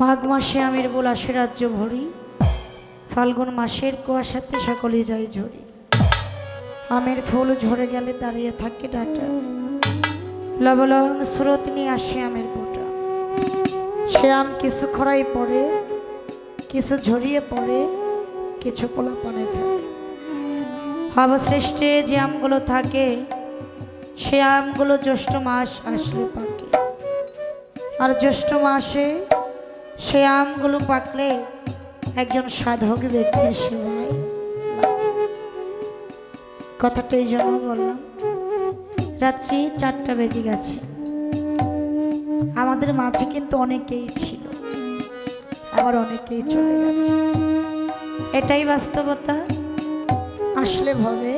মাঘ মাসে আমের বোলাসে রাজ্য ভরি। ফাল্গুন মাসের কুয়াশাতে সকলে যায় ঝরি। আমের ফুল ঝরে গেলে দাঁড়িয়ে থাকে ডাটা। লবলং স্রোত নিয়ে আসে আমের বোটা সে আম কিছু খরাই পড়ে, কিছু ঝরিয়ে পড়ে, কিছু পোলাপনে ফেলে। অবশিষ্টে যে আমগুলো থাকে, সে আমগুলো জ্যৈষ্ঠ মাস আসলে পাকে। আর জ্যৈষ্ঠ মাসে সে আমগুলো পাকলে একজন সাধক ব্যক্তির সেবায়। কথাটা এই জন্য বললাম রাত্রি চারটা বেজে গেছে। আমাদের মাঝে কিন্তু অনেকেই ছিল আবার অনেকেই চলে গেছে। এটাই বাস্তবতা আসলে ভাবে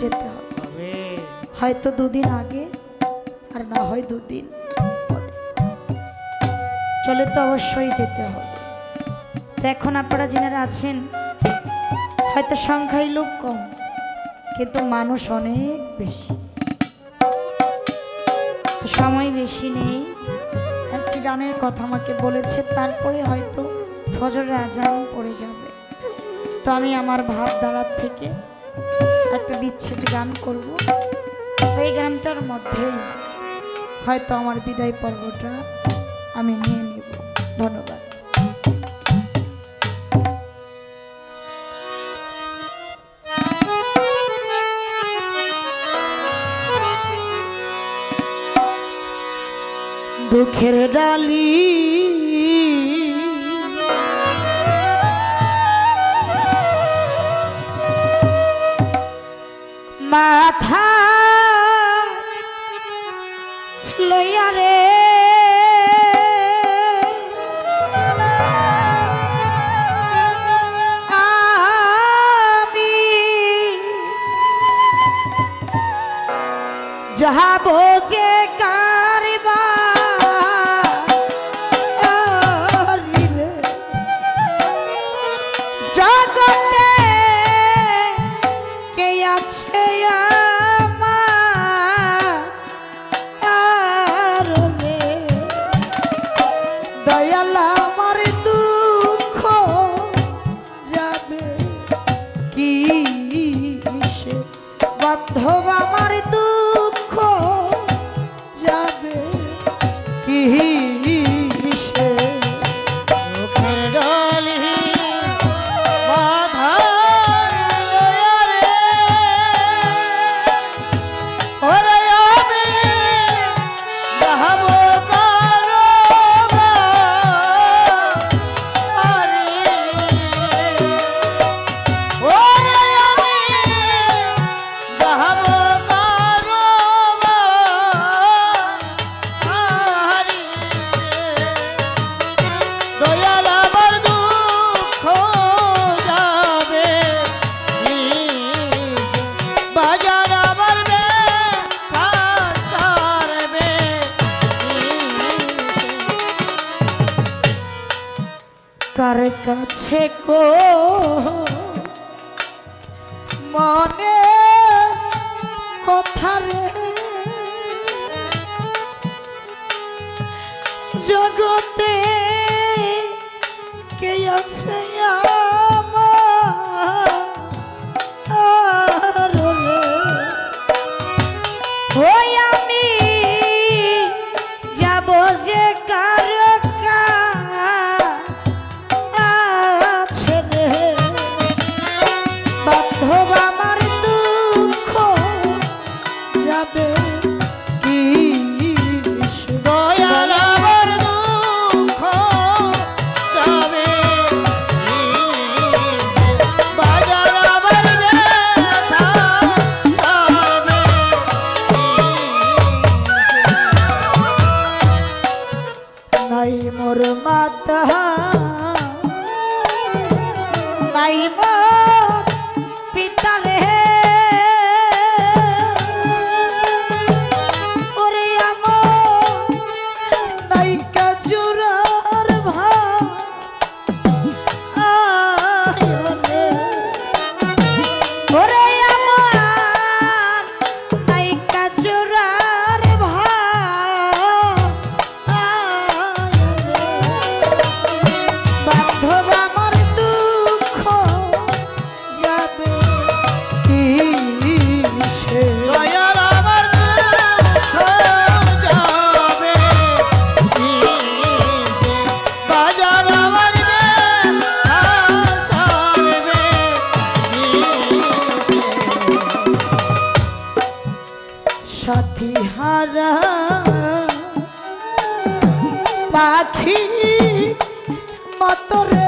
যেতে হবে। হয়তো দুদিন আগে আর না হয় দুদিন। চলে তো অবশ্যই যেতে হবে। তো এখন আপনারা যেনারা আছেন, হয়তো সংখ্যায় লোক কম, কিন্তু মানুষ অনেক বেশি। সময় বেশি নেই। একটি গানের কথা আমাকে বলেছে, তারপরে হয়তো ফজরের আজান পড়ে যাবে। তো আমি আমার ভাব দ্বারার থেকে একটা বিচ্ছেদ গান করব। এই গানটার মধ্যেই হয়তো আমার বিদায় পর্বটা আমি নিয়ে নিব। ধন্যবাদ। দুঃখের ডালি মাথা যাব যে কার কাছে কো। মনে কথা রে। জগতে কে আছে? নাই মোর ওরে আমার নাই কাজুরার ভাই ওরে আমার নাই কাজুরার ভাই পাখি মতরে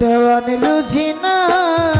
কিসে? লুঝি লুঝিনা